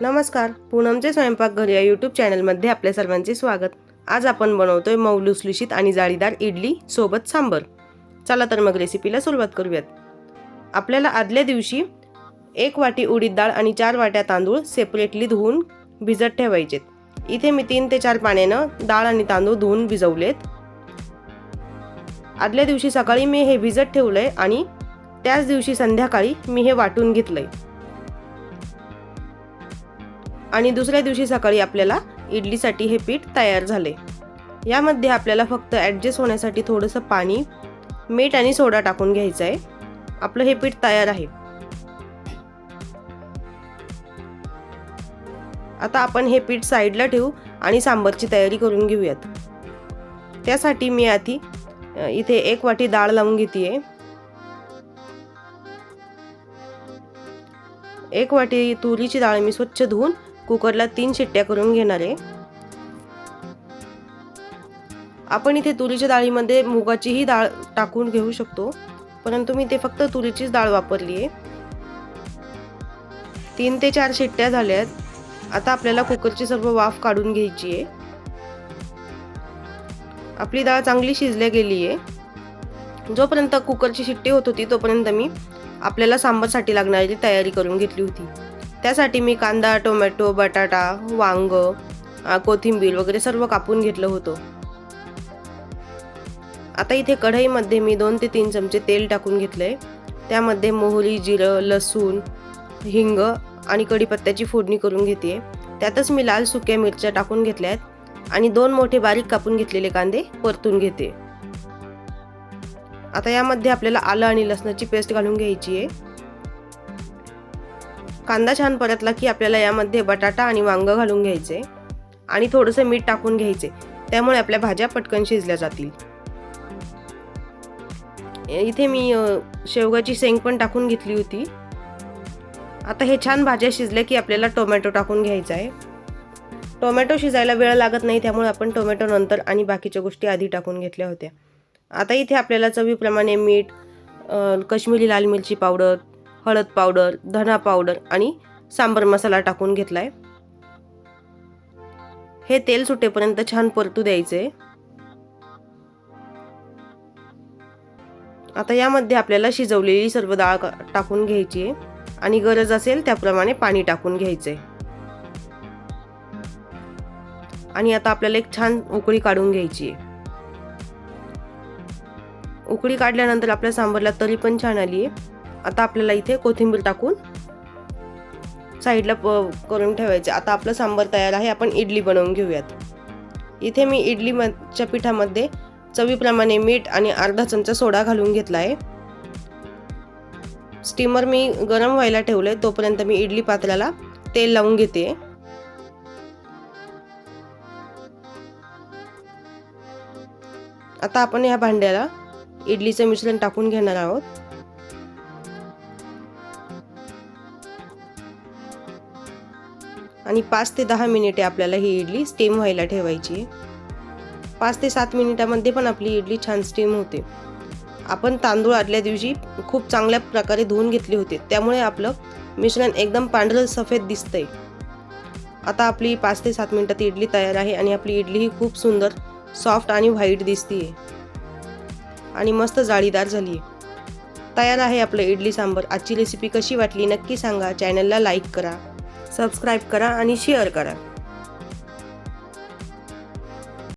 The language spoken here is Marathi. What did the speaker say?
नमस्कार पूनमचे स्वयंपाकघर या यूट्यूब चॅनलमध्ये आपल्या सर्वांचे स्वागत. आज आपण बनवतोय मऊ लुसलुशीत आणि जाळीदार इडली सोबत सांबर. चला तर मग रेसिपीला सुरुवात करूयात. आपल्याला आदल्या दिवशी एक वाटी उडीद डाळ आणि चार वाट्या तांदूळ सेपरेटली धुवून भिजत ठेवायचेत. इथे मी तीन ते चार पाण्यानं डाळ आणि तांदूळ धुवून भिजवलेत. आदल्या दिवशी सकाळी मी हे भिजत ठेवलंय आणि त्याच दिवशी संध्याकाळी मी हे वाटून घेतलंय. आणि दुसऱ्या दिवशी सकाळी आपल्याला इडलीसाठी हे पीठ तयार झाले. यामध्ये आपल्याला फक्त ॲडजस्ट होण्यासाठी थोडंसं पाणी मीठ आणि सोडा टाकून घ्यायचं आहे आपलं हे पीठ तयार आहे. आता आपण हे पीठ साईडला ठेवू आणि सांबरची तयारी करून घेऊयात. त्यासाठी मी आधी इथे एक वाटी डाळ लावून घेते एक वाटी तुरीची डाळ मी स्वच्छ धुवून कुकरला तीन शिट्ट्या करून घेणार आहे. आपण इथे तुरीच्या डाळीमध्ये मुगाचीही डाळ टाकून घेऊ शकतो परंतु मी ते फक्त तुरीचीच डाळ वापरली आहे. तीन ते चार शिट्ट्या झाल्या आहेत. आता आपल्याला कुकरची सर्व वाफ काढून घ्यायची आहे. आपली डाळ चांगली शिजल्या गेली आहे. जोपर्यंत कुकरची शिट्टी होत होती तोपर्यंत मी आपल्याला सांबारसाठी लागणारी तयारी करून घेतली होती. त्यासाठी मी कांदा टोमॅटो बटाटा वांग कोथिंबीर वगैरे सर्व कापून घेतलं होतं. आता इथे कढईमध्ये मी दोन ते तीन चमचे तेल टाकून घेतलंय. त्यामध्ये मोहरी जिरं लसूण हिंग आणि कढीपत्त्याची फोडणी करून घेते त्यातच मी लाल सुक्या मिरच्या टाकून घेतल्या आहेत आणि दोन मोठे बारीक कापून घेतलेले कांदे परतून घेते. आता यामध्ये आपल्याला आलं आणि लसणाची पेस्ट घालून घ्यायची आहे. कांदा छान परतला की आपल्याला यामध्ये बटाटा आणि वांगं घालून घ्यायचे आणि थोडंसं मीठ टाकून घ्यायचे. त्यामुळे आपल्या भाज्या पटकन शिजल्या जातील. इथे मी शेवगाची शेंग पण टाकून घेतली होती. आता हे छान भाज्या शिजल्या की आपल्याला टोमॅटो टाकून घ्यायचा आहे. टोमॅटो शिजायला वेळ लागत नाही त्यामुळे आपण टोमॅटो नंतर आणि बाकीच्या गोष्टी आधी टाकून घेतल्या होत्या. आता इथे आपल्याला चवीप्रमाणे मीठ अ, काश्मीरी लाल मिरची पावडर हळद पावडर धना पावडर आणि सांबर मसाला टाकून घेतलाय. हे तेल सुटेपर्यंत छान परतू द्यायचे. आता यामध्ये आपल्याला शिजवलेली सर्व डाळ टाकून घ्यायची आहे. आणि गरज असेल त्याप्रमाणे पाणी टाकून घ्यायचे. आणि आता आपल्याला एक छान उकळी काढून घ्यायची आहे. उकळी काढल्यानंतर आपल्या सांबरला तरी पण छान आली आहे. आता आपल्याला इथे कोथिंबीर टाकून साईडला प करून ठेवायचे. आता आपलं सांबार तयार आहे आपण इडली बनवून घेऊयात. इथे मी इडली च्या पिठामध्ये चवीप्रमाणे मीठ आणि अर्धा चमचा सोडा घालून घेतला आहे. स्टीमर मी गरम व्हायला ठेवलंय तोपर्यंत मी इडली पात्राला तेल लावून घेते. आता आपण ह्या भांड्याला इडलीचं मिश्रण टाकून घेणार आहोत. आणि पाच ते दहा मिनिटे आपल्याला ही इडली स्टीम व्हायला ठेवायची आहे. पाच ते सात मिनिटामध्ये पण आपली इडली छान स्टीम होते. आपण तांदूळ आदल्या दिवशी खूप चांगल्या प्रकारे धुवून घेतले होते. त्यामुळे आपलं मिश्रण एकदम पांढरं सफेद दिसतंय. आता आपली पाच ते सात मिनिटात इडली तयार आहे आणि आपली इडली ही खूप सुंदर सॉफ्ट आणि व्हाईट दिसतीये. आणि मस्त जाळीदार झाली आहे तयार आहे आपलं इडली सांबर. आजची रेसिपी कशी वाटली नक्की सांगा. चॅनलला लाईक करा. सबस्क्राईब करा आणि शेअर करा.